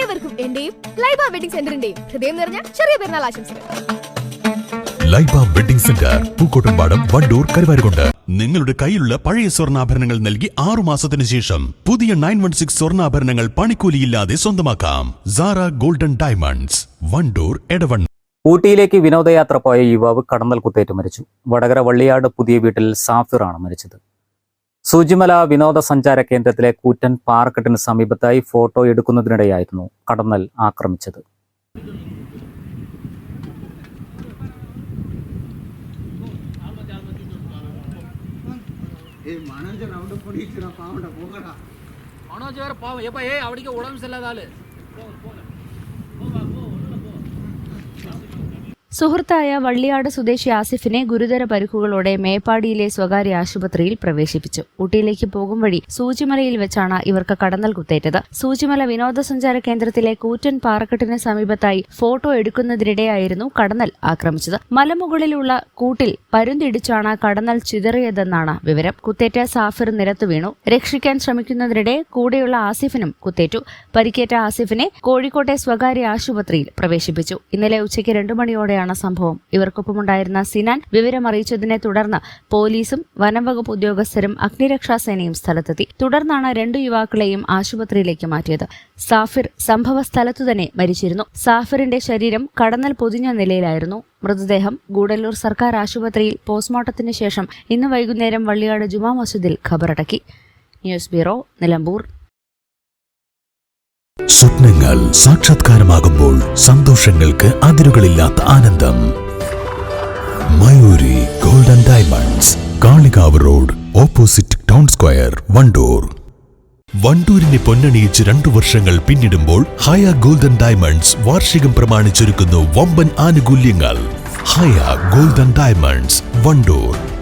ഏവർക്കും എന്റെയും ലൈബ വെഡിംഗ് സെന്ററിന്റെയും ഹൃദയം നിറഞ്ഞ ചെറിയ പെരുന്നാൾ ആശംസകൾ. Laiba wedding center Pookkottumpadam Wandoor Karuvarakundu. നിങ്ങളുടെ കയ്യിലുള്ള പഴയ സ്വർണാഭരണങ്ങൾ നൽകി ആറു മാസത്തിന് ശേഷം പുതിയ നയൻ വൺ സിക്സ് സ്വർണാഭരണങ്ങൾ പണിക്കൂലിയില്ലാതെ സ്വന്തമാക്കാം. സാറ ഗോൾഡൻ ഡയമണ്ട്സ് വണ്ടൂർ എടവൺ ഊട്ടിയിലേക്ക് വിനോദയാത്ര പോയ യുവാവ് കടന്നൽ കുത്തേറ്റ് മരിച്ചു. വടകര വള്ളിയാട് പുതിയ വീട്ടിൽ സാഫിറാണ് മരിച്ചത്. സൂചിമല വിനോദസഞ്ചാര കേന്ദ്രത്തിലെ കൂറ്റൻ പാറക്കെട്ടിന് സമീപത്തായി ഫോട്ടോ എടുക്കുന്നതിനിടെയായിരുന്നു കടന്നൽ ആക്രമിച്ചത് மனோஜ் வேற பாவம் எப்பா ஏய் அவனுக்கு உடம்பு சரியில்லாத ஆளு സുഹൃത്തായ വള്ളിയാട് സ്വദേശി ആസിഫിനെ ഗുരുതര പരിക്കുകളോടെ മേപ്പാടിയിലെ സ്വകാര്യ ആശുപത്രിയിൽ പ്രവേശിപ്പിച്ചു. ഊട്ടിയിലേക്ക് പോകും വഴി സൂചിമലയിൽ വെച്ചാണ് ഇവർക്ക് കടന്നൽ കുത്തേറ്റത്. സൂചിമല വിനോദസഞ്ചാര കേന്ദ്രത്തിലെ കൂറ്റൻ പാറക്കെട്ടിന് സമീപത്തായി ഫോട്ടോ എടുക്കുന്നതിനിടെയായിരുന്നു കടന്നൽ ആക്രമിച്ചത്. മലമുകളിലുള്ള കൂട്ടിൽ പരുന്തിടിച്ചാണ് കടന്നൽ ചിതറിയതെന്നാണ് വിവരം. കുത്തേറ്റ സാഫിർ നിരത്തു വീണു. രക്ഷിക്കാൻ ശ്രമിക്കുന്നതിനിടെ കൂടെയുള്ള ആസിഫിനും കുത്തേറ്റു. പരിക്കേറ്റ ആസിഫിനെ കോഴിക്കോട്ടെ സ്വകാര്യ ആശുപത്രിയിൽ പ്രവേശിപ്പിച്ചു. ഇന്നലെ ഉച്ചയ്ക്ക് രണ്ടു മണിയോടെയാണ് സംഭവം. ഇവർക്കൊപ്പമുണ്ടായിരുന്ന സിനാൻ വിവരമറിയിച്ചതിനെ തുടർന്ന് പോലീസും വനംവകുപ്പ് ഉദ്യോഗസ്ഥരും അഗ്നിരക്ഷാ സേനയും സ്ഥലത്തെത്തി. തുടർന്നാണ് രണ്ടു യുവാക്കളെയും ആശുപത്രിയിലേക്ക് മാറ്റിയത്. സാഫിർ സംഭവ സ്ഥലത്തു തന്നെ മരിച്ചിരുന്നു. സാഫിറിന്റെ ശരീരം കടന്നൽ പൊതിഞ്ഞ നിലയിലായിരുന്നു. മൃതദേഹം ഗൂഡല്ലൂർ സർക്കാർ ആശുപത്രിയിൽ പോസ്റ്റ്മോർട്ടത്തിന് ശേഷം ഇന്ന് വൈകുന്നേരം വള്ളിയാട് ജുമാ മസ്ജിദിൽ ഖബറടക്കി. News bureau Nilambur. സ്വപ്നങ്ങൾ സാക്ഷാത്കാരമാകുമ്പോൾ സന്തോഷങ്ങൾക്ക് അതിരുകളില്ലാത്ത ആനന്ദം. Mayoori golden diamonds Kalikavu road opposite town square Wandoor. വണ്ടൂരിനെ പൊന്നണിയിച്ച് രണ്ടു വർഷങ്ങൾ പിന്നിടുമ്പോൾ ഹയ ഗോൾഡൻ ഡയമണ്ട്സ് വാർഷികം പ്രമാണിച്ചൊരുക്കുന്നു വമ്പൻ ആനുകൂല്യങ്ങൾ. Haya golden diamonds Wandoor.